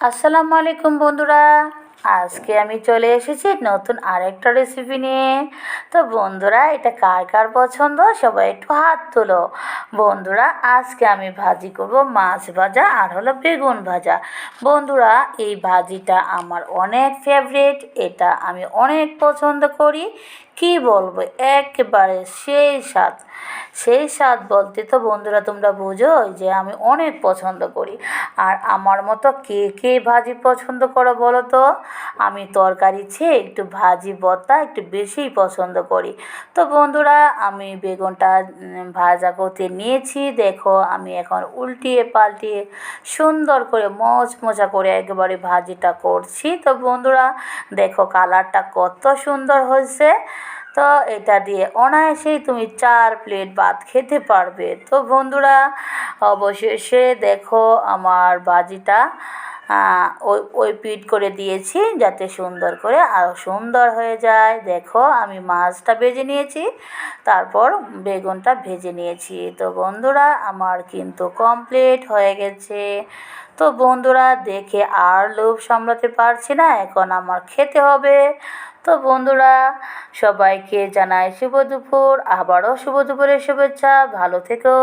আসসালামু আলাইকুম বন্ধুরা। আজকে আমি চলে এসেছি নতুন আরেকটা রেসিপি নিয়ে। তো বন্ধুরা, এটা কার কার পছন্দ? সবাই একটু হাত তোলো। বন্ধুরা, আজকে আমি ভাজি করব মাছ ভাজা আর হলো বেগুন ভাজা। বন্ধুরা, এই ভাজিটা আমার অনেক ফেভারিট এটা আমি অনেক পছন্দ করি। কি বলব? একেবারে সেই স্বাদ। সেই স্বাদ বলতে তো বন্ধুরা তোমরা বোঝোই যে আমি অনেক পছন্দ করি। আর আমার মতো কে কে ভাজি পছন্দ করো বলো তো? আমি তরকারি চেয়ে একটু ভাজি ভর্তা একটু বেশিই পছন্দ করি। তো বন্ধুরা, আমি বেগুনটা ভাজা করতে নিয়েছি। দেখো, আমি এখন উল্টিয়ে পাল্টিয়ে সুন্দর করে মচমচা করে একেবারে ভাজিটা করছি। তো বন্ধুরা, দেখো কালারটা কত সুন্দর হয়েছে। তো এটা দিয়ে অনায়াসেই তুমি চার প্লেট ভাত খেতে পারবে। তো বন্ধুরা অবশেষে দেখো আমার আহ, ওই ওই পিট করে দিয়েছি যাতে সুন্দর করে আরও সুন্দর হয়ে যায়। দেখো, আমি মাছটা ভেজে নিয়েছি, তারপর বেগুনটা ভেজে নিয়েছি। তো বন্ধুরা, আমার কিন্তু কমপ্লিট হয়ে গেছে। তো বন্ধুরা, দেখে আর লোভ সামলাতে পারছি না, এখন আমার খেতে হবে। তো বন্ধুরা, সবাইকে জানাই শুভ দুপুর, আবারও শুভ দুপুরের শুভেচ্ছা, ভালো থেকো।